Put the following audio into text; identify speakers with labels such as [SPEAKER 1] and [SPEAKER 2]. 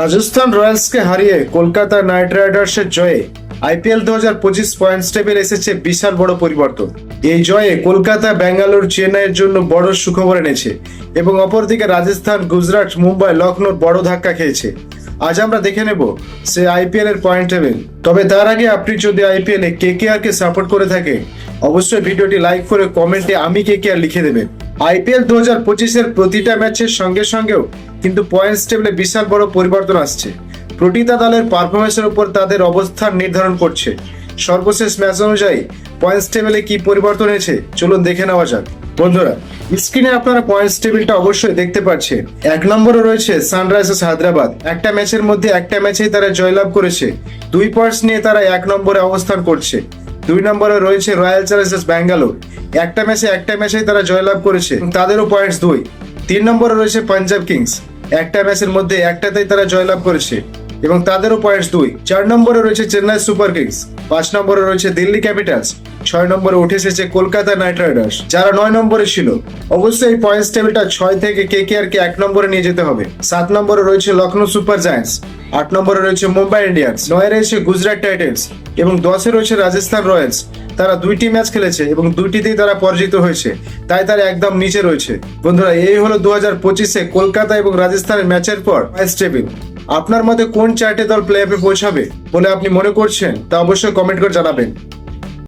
[SPEAKER 1] রাজস্থান রয়্যালসকে হারিয়ে কলকাতা নাইট রাইডার্সের জয়ে আইপিএল দু হাজার পঁচিশ পয়েন্টস টেবিল এসেছে বিশাল বড় পরিবর্তন। এই জয়ে কলকাতা ব্যাঙ্গালোর চেন্নাইয়ের জন্য বড় সুখবর এনেছে এবং অপরদিকে রাজস্থান, গুজরাট, মুম্বাই লখনৌ বড় ধাক্কা খেয়েছে। আজ আমরা দেখে নেব সে আইপিএল এর পয়েন্ট টেবিল। তবে তার আগে আপনি যদি আইপিএল এ কে কে আর কে সাপোর্ট করে থাকেন, অবশ্যই ভিডিওটি লাইক করে কমেন্টে আমি কে কে আর লিখে দেবেন। আইপিএল দু হাজার পঁচিশের প্রতিটা ম্যাচের সঙ্গে সঙ্গেও কিন্তু পয়েন্টস টেবিলে বিশাল বড় পরিবর্তন আসছে। প্রতিটা দলের পারফরমেন্সের উপর তাদের অবস্থান নির্ধারণ করছে। সর্বশেষ ম্যাচ অনুযায়ী পয়েন্টস টেবিলে কি পরিবর্তন হয়েছে চলুন দেখে নেওয়া যাক। বন্ধুরা স্ক্রিনে আপনারা পয়েন্টস টেবিলটা অবশ্যই দেখতে পাচ্ছেন। এক নম্বরে রয়েছে সানরাইজার্স হায়দ্রাবাদ একটা ম্যাচের মধ্যে একটা ম্যাচেই তারা জয়লাভ করেছে। দুই পয়েন্টস নিয়ে তারা এক নম্বরে অবস্থান করছে। দুই নম্বরে রয়েছে রয়্যাল চ্যালেঞ্জার্স ব্যাঙ্গালোর একটা ম্যাচে একটা ম্যাচেই তারা জয়লাভ করেছে। তাদেরও পয়েন্টস দুই। তিন নম্বরে রয়েছে পাঞ্জাব কিংস একটা ম্যাচের মধ্যে একটাতেই তারা জয়লাভ করেছে। এবং তাদেরও পয়েন্টস দুই। চার নম্বরে রয়েছে চেন্নাই সুপার কিংস পাঁচ নম্বরে রয়েছে দিল্লি ক্যাপিটালস ছয় নম্বরে উঠে এসেছে কলকাতা নাইট রাইডার্স যারা নয় নম্বরে ছিল, অবশ্যই এই পয়েন্টস টেবিলটা ছয় থেকে কে কে আর কে এক নম্বরে নিয়ে যেতে হবে। সাত নম্বরে রয়েছে লখনৌ সুপার জায়ান্টস আট নম্বরে রয়েছে মুম্বাই ইন্ডিয়ান্স, নয় রয়েছে গুজরাট টাইটেন্স এবং দশে রয়েছে রাজস্থান রয়্যালস। তারা দুইটি ম্যাচ খেলেছে এবং দুইটিতেই তারা পরাজিত হয়েছে। তাই তারা একদম নিচে রয়েছে। বন্ধুরা, এই হলো দু হাজার পঁচিশে কলকাতা এবং রাজস্থানের ম্যাচের পর টেবিল আপনার মতে কোন চারটে দল প্লে অফে পৌঁছাবে বলে আপনি মনে করছেন তা অবশ্যই কমেন্ট করে জানাবেন।